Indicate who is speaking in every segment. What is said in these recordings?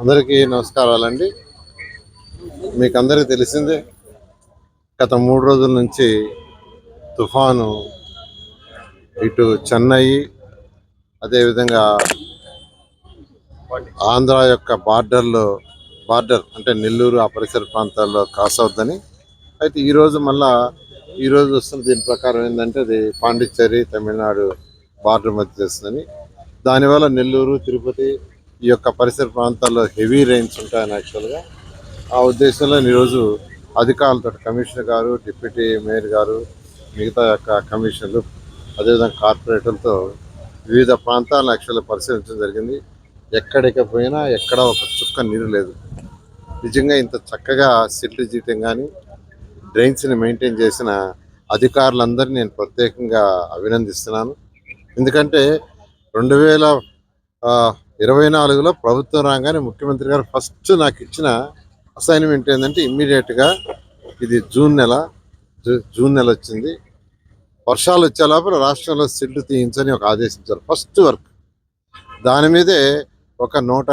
Speaker 1: అందరికీ నమస్కారాలండి. మీకు అందరికీ తెలిసిందే గత మూడు రోజుల నుంచి తుఫాను ఇటు చెన్నై అదేవిధంగా ఆంధ్ర యొక్క బార్డర్లో బార్డర్ అంటే నెల్లూరు ఆ పరిసర ప్రాంతాల్లో క్రాస్ అవుద్దని. అయితే ఈరోజు మళ్ళా ఈరోజు వస్తున్న దీని ప్రకారం ఏంటంటే అది పాండిచ్చేరి తమిళనాడు బార్డర్ మధ్య చేస్తుందని దానివల్ల నెల్లూరు తిరుపతి ఈ యొక్క పరిసర ప్రాంతాల్లో హెవీ రైన్స్ ఉంటాయని యాక్చువల్గా. ఆ ఉద్దేశంలో ఈరోజు అధికారులతో కమిషనర్ గారు డిప్యూటీ మేయర్ గారు మిగతా యొక్క కమిషనర్లు అదేవిధంగా కార్పొరేటర్లతో వివిధ ప్రాంతాలను యాక్చువల్గా పరిశీలించడం జరిగింది. ఎక్కడికి పోయినా ఎక్కడ ఒక చుక్క నీరు లేదు. నిజంగా ఇంత చక్కగా సిట్లు జీటం కానీ డ్రైన్స్ని మెయింటైన్ చేసిన అధికారులందరినీ నేను ప్రత్యేకంగా అభినందిస్తున్నాను. ఎందుకంటే రెండు వేల ఇరవై నాలుగులో ప్రభుత్వం రాగానే ముఖ్యమంత్రి గారు ఫస్ట్ నాకు ఇచ్చిన అసైన్మెంట్ ఏంటంటే ఇమ్మీడియట్గా ఇది జూన్ నెల జూ- జూన్ నెల వచ్చింది. వర్షాలు వచ్చే లోపల రాష్ట్రంలో సిల్ట్ తీయించని ఒక ఆదేశించారు ఫస్ట్ వర్క్. దాని మీదే ఒక నూట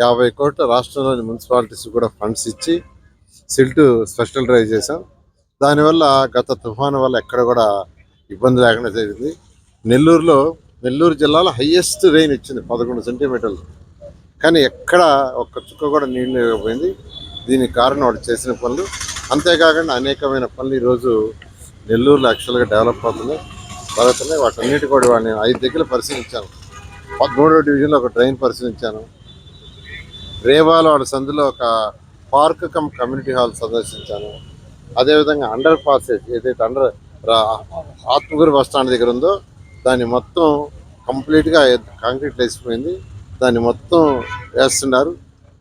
Speaker 1: యాభై కోట్ల రాష్ట్రంలోని మున్సిపాలిటీస్ కూడా ఫండ్స్ ఇచ్చి సిల్ట్ స్పెషల్ డ్రైవ్ చేశాం. దానివల్ల గత తుఫాను వల్ల ఎక్కడ కూడా ఇబ్బంది లేకుండా జరిగింది. నెల్లూరులో నెల్లూరు జిల్లాలో హయ్యెస్ట్ రెయిన్ ఇచ్చింది పదకొండు సెంటీమీటర్లు కానీ ఎక్కడ ఒక్క చుక్క కూడా నీళ్ళు లేకపోయింది. దీనికి కారణం వాడు చేసిన పనులు. అంతేకాకుండా అనేకమైన పనులు ఈరోజు నెల్లూరులో యాక్చువల్గా డెవలప్ అవుతున్నాయి. జరుగుతున్నాయి వాటన్నిటి కూడా వాడిని ఐదు దగ్గర పరిశీలించాను. పదమూడో డివిజన్లో ఒక ట్రైన్ పరిశీలించాను. రేవాలో వాడి సందులో ఒక పార్క్ కమ్ కమ్యూనిటీ హాల్ సందర్శించాను. అదేవిధంగా అండర్ పాసేజ్ ఏదైతే అండర్ ఆత్మగురు బస్ స్టాండ్ దగ్గర ఉందో దాన్ని మొత్తం కంప్లీట్గా కాంక్రీట్ వేసిపోయింది. దాన్ని మొత్తం వేస్తున్నారు.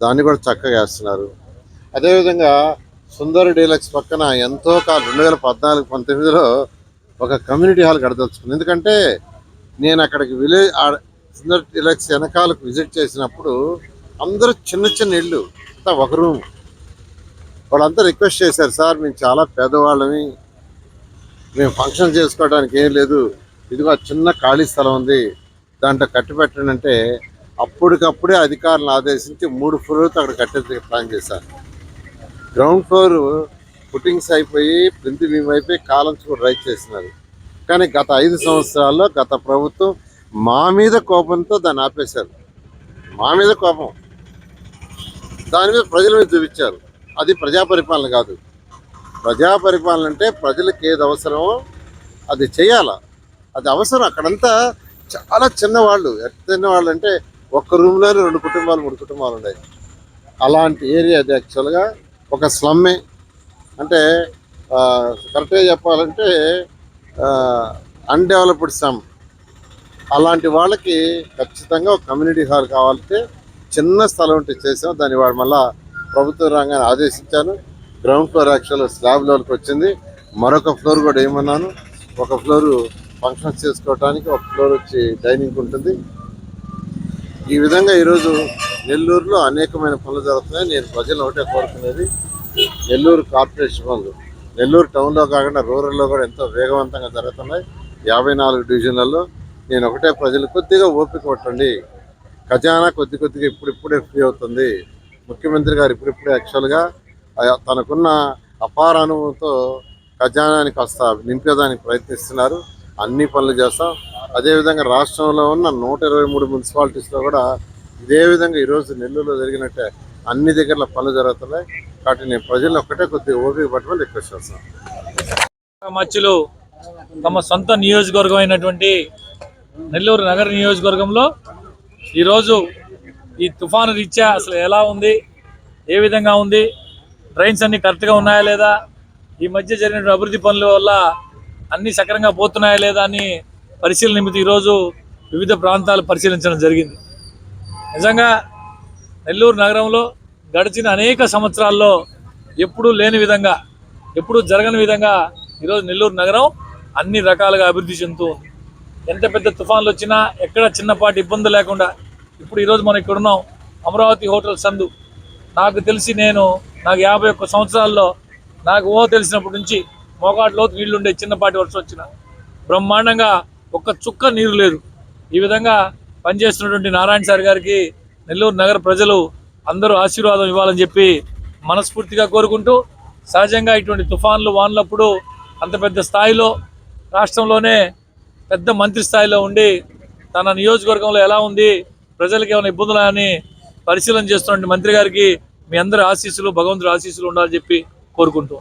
Speaker 1: దాన్ని కూడా చక్కగా వేస్తున్నారు. అదేవిధంగా సుందర డీలక్స్ పక్కన ఎంతో కాలం రెండు వేల పద్నాలుగు పంతొమ్మిదిలో ఒక కమ్యూనిటీ హాల్ కడదలుచుకుంది. ఎందుకంటే నేను అక్కడికి విలేజ్ సుందర్ డీలక్స్ వెనకాలకు విజిట్ చేసినప్పుడు అందరూ చిన్న చిన్న ఇళ్ళు అంతా ఒక రూమ్. వాళ్ళంతా రిక్వెస్ట్ చేశారు సార్ మేము చాలా పేదవాళ్ళమి. మేము ఫంక్షన్ చేసుకోవడానికి ఏం లేదు. ఇదిగో చిన్న ఖాళీ స్థలం ఉంది. దాంట్లో కట్టి పెట్టండి అంటే అప్పటికప్పుడే అధికారులను ఆదేశించి మూడు ఫ్లోర్తో అక్కడ కట్టేందుకు ప్లాన్ చేశారు. గ్రౌండ్ ఫ్లోర్ ఫుటింగ్స్ అయిపోయి ప్రింట్ బీమ్ అయిపోయి కాలమ్స్ కూడా రైట్ చేసినారు కానీ గత ఐదు సంవత్సరాల్లో గత ప్రభుత్వం మా మీద కోపంతో దాన్ని ఆపేశారు. మా మీద కోపం. దాని మీద ప్రజల మీద చూపించారు. అది ప్రజా పరిపాలన కాదు. ప్రజా పరిపాలన అంటే ప్రజలకు ఏది అవసరమో అది చేయాలా? అది అవసరం. అక్కడంతా చాలా చిన్నవాళ్ళు. ఎంత చిన్నవాళ్ళు అంటే ఒక్క రూమ్లోనే రెండు కుటుంబాలు మూడు కుటుంబాలు ఉన్నాయి అలాంటి ఏరియా అది యాక్చువల్గా ఒక స్లమ్మే. అంటే కరెక్ట్గా చెప్పాలంటే అన్డెవలప్డ్ స్లమ్. అలాంటి వాళ్ళకి ఖచ్చితంగా ఒక కమ్యూనిటీ హాల్ కావాలంటే చిన్న స్థలం ఉంటే చేసాం. దాన్ని వాడు మళ్ళా ప్రభుత్వ రంగాన్ని ఆదేశించాను. గ్రౌండ్ ఫ్లోర్ యాక్చువల్ స్లాబ్ లెవెల్కి వచ్చింది. మరొక ఫ్లోర్ కూడా ఏమన్నాను ఒక ఫ్లోర్ ఫంక్షన్స్ చేసుకోవడానికి ఒక ఫ్లోర్ వచ్చి డైనింగ్ ఉంటుంది. ఈ విధంగా ఈరోజు నెల్లూరులో అనేకమైన పనులు జరుగుతున్నాయి. నేను ప్రజలు ఒకటే కోరుకునేది నెల్లూరు కార్పొరేషన్ పనులు. నెల్లూరు టౌన్లో కాకుండా రూరల్లో కూడా ఎంతో వేగవంతంగా జరుగుతున్నాయి. యాభై నాలుగు డివిజన్లలో నేను ఒకటే ప్రజలు కొద్దిగా ఓపిక పట్టండి. ఖజానా కొద్ది కొద్దిగా ఇప్పుడిప్పుడే ఫ్రీ అవుతుంది. ముఖ్యమంత్రి గారు ఇప్పుడిప్పుడే యాక్చువల్గా ఆ- తనకున్న అపార అనుభవంతో ఖజానాని కాస్త నింపేదానికి ప్రయత్నిస్తున్నారు. అన్ని పనులు చేస్తాం. అదేవిధంగా రాష్ట్రంలో ఉన్న నూట ఇరవై మూడు మున్సిపాలిటీస్లో కూడా ఇదే విధంగా ఈరోజు నెల్లూరులో జరిగినట్టే అన్ని దగ్గర పనులు జరుగుతున్నాయి. కాబట్టి నేను ప్రజలు ఒక్కటే కొద్దిగా ఓపిక పట్టమని రిక్వెస్ట్ చేస్తాను
Speaker 2: మచ్చులు తమ సొంత నియోజకవర్గం అయినటువంటి నెల్లూరు నగర నియోజకవర్గంలో ఈరోజు ఈ తుఫాను రీత్యా అసలు ఎలా ఉంది? ఏ విధంగా ఉంది? ట్రైన్స్ అన్ని కరెక్ట్గా ఉన్నాయా లేదా? ఈ మధ్య జరిగిన అభివృద్ధి పనుల వల్ల అన్ని సక్రంగా పోతున్నాయా లేదా అని పరిశీలన నిమిత్తం ఈరోజు వివిధ ప్రాంతాలు పరిశీలించడం జరిగింది. నిజంగా నెల్లూరు నగరంలో గడిచిన అనేక సంవత్సరాల్లో ఎప్పుడూ లేని విధంగా ఎప్పుడూ జరగని విధంగా ఈరోజు నెల్లూరు నగరం అన్ని రకాలుగా అభివృద్ధి చెందుతూ ఉంది. ఎంత పెద్ద తుఫాన్లు వచ్చినా ఎక్కడ చిన్నపాటి ఇబ్బంది లేకుండా ఇప్పుడు ఈరోజు మనం ఇక్కడ ఉన్నాం. అమరావతి హోటల్ సందు. నాకు తెలిసి నేను నాకు యాభై ఒక్క సంవత్సరాల్లో నాకు ఊహ తెలిసినప్పటి నుంచి మోకాట్లో నీళ్ళుండే చిన్నపాటి వర్షం వచ్చిన బ్రహ్మాండంగా ఒక్క చుక్క నీరు లేదు. ఈ విధంగా పనిచేస్తున్నటువంటి నారాయణ సార్ గారికి నెల్లూరు నగర ప్రజలు అందరూ ఆశీర్వాదం ఇవ్వాలని చెప్పి మనస్ఫూర్తిగా కోరుకుంటూ సహజంగా ఇటువంటి తుఫాన్లు వానలప్పుడు అంత పెద్ద స్థాయిలో రాష్ట్రంలోనే పెద్ద మంత్రి స్థాయిలో ఉండి తన నియోజకవర్గంలో ఎలా ఉంది ప్రజలకు ఏమైనా ఇబ్బందులు అని పరిశీలన చేస్తున్న మంత్రి గారికి మీ అందరి ఆశీస్సులు భగవంతుడి ఆశీస్సులు ఉండాలని చెప్పి కోరుకుంటూ